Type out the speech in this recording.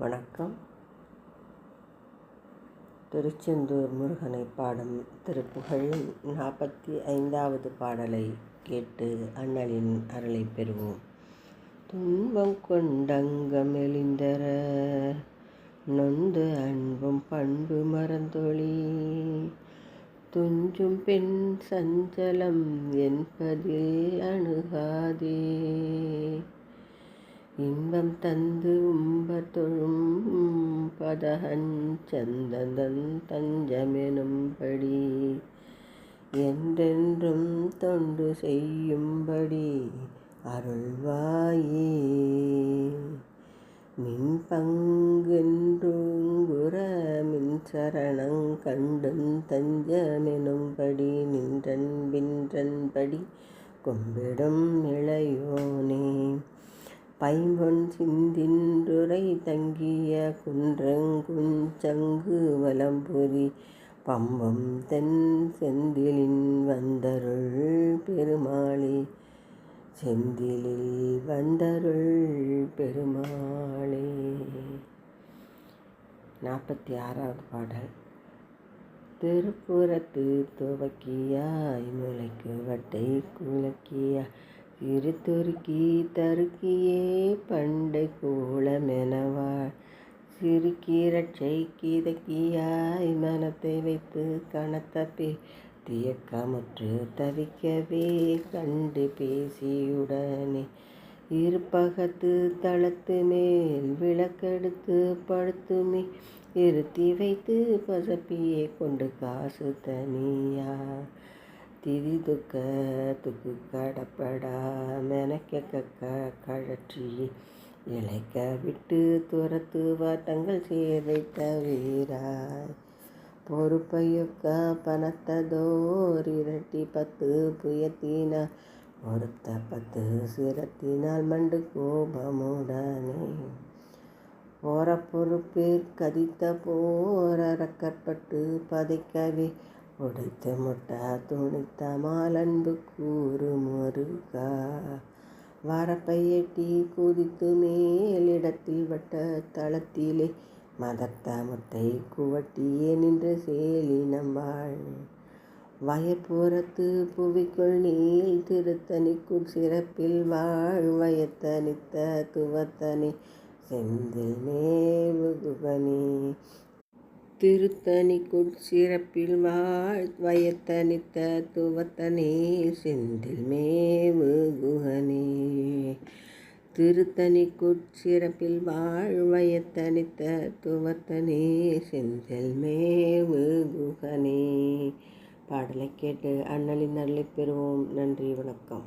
வணக்கம். திருச்செந்தூர் முருகனை பாடும் திருப்புகழின் நாற்பத்தி ஐந்தாவது பாடலை கேட்டு அண்ணலின் அருளை பெறுவோம். துன்பம் கொண்டங்கமெளிந்தர நொந்து அன்பும் பண்பு மறந்தொழி துஞ்சும் பெண் சஞ்சலம் என்பதில் அணுகாதே. இன்பம் தந்து உம்ப தொழும் பதகன் தஞ்சமெனும்படி. என்றென்றும் தொண்டு செய்யும்படி அருள்வாயே. மின் பங்கென்றுங்குற மின் சரணங் கண்டும் தஞ்சமெனும்படி நின்றன் பின்றன்படி கும்பிடும் இளையோனே பைம்பொன் சிந்தின்றுரை தங்கிய குன்றங்குஞ்சங்கு வலம்புரி பம்பம் தென் செந்திலின் வந்தருள் பெருமாளே. செந்திலில் வந்தருள் பெருமாளே. நாற்பத்தி ஆறாவது பாடல். திருப்புறத்து துவக்கியாய் முளைக்கு வட்டை குலக்கியாய் சிறு துருக்கி தருக்கியே பண்டை கூலமெனவாள் சிறுக்கீரட்சை கீதக்கியாய் மனத்தை வைத்து கணத்தப்பே தியக்கமுற்று தவிக்கவே கண்டு பேசியுடனே இருப்பகத்து தளத்து மேல் விளக்கெடுத்து படுத்துமே இருத்தி வைத்து பசப்பியே கொண்டு காசு தனியா. திதி துக்க துக்கு கடப்படா மெனக்க கக்க கழற்றி இழைக்க விட்டு துரத்துவா தங்கள் சேவை தவிராய் பொறுப்பையொக்க பணத்ததோர் இரட்டி பத்து புயத்தினால் ஒருத்த பத்து சிரத்தினால் மண்டு கோபமுடனே. போற பொறுப்பேற் கதித்த போரக்கற்பட்டு பதைக்கவே உடைத்த முட்டா துணித்த மாலன்பு கூறு முருகா. வரப்பையட்டி குதித்து மேலிடத்தில் வட்ட தளத்திலே மதத்த முட்டை குவட்டியே நின்று சேலினம்பாள் வயப்புறத்து புவிக்குள் நீள் திருத்தணிக்குள் சிறப்பில் வாழ். வயத்தனித்த துவத்தனி செந்தில் மேல் திருத்தணிக்குள் சிறப்பில் வாழ் வயத்தனித்த துவத்தனே செந்தில் மேவு குகனே. திருத்தணிக்குட் சிறப்பில் வாழ் வயத்தனித்த துவத்தனே செந்தில் மேவு குகனே. பாடலை கேட்டு அண்ணலின் அருளை பெறுவோம். நன்றி வணக்கம்.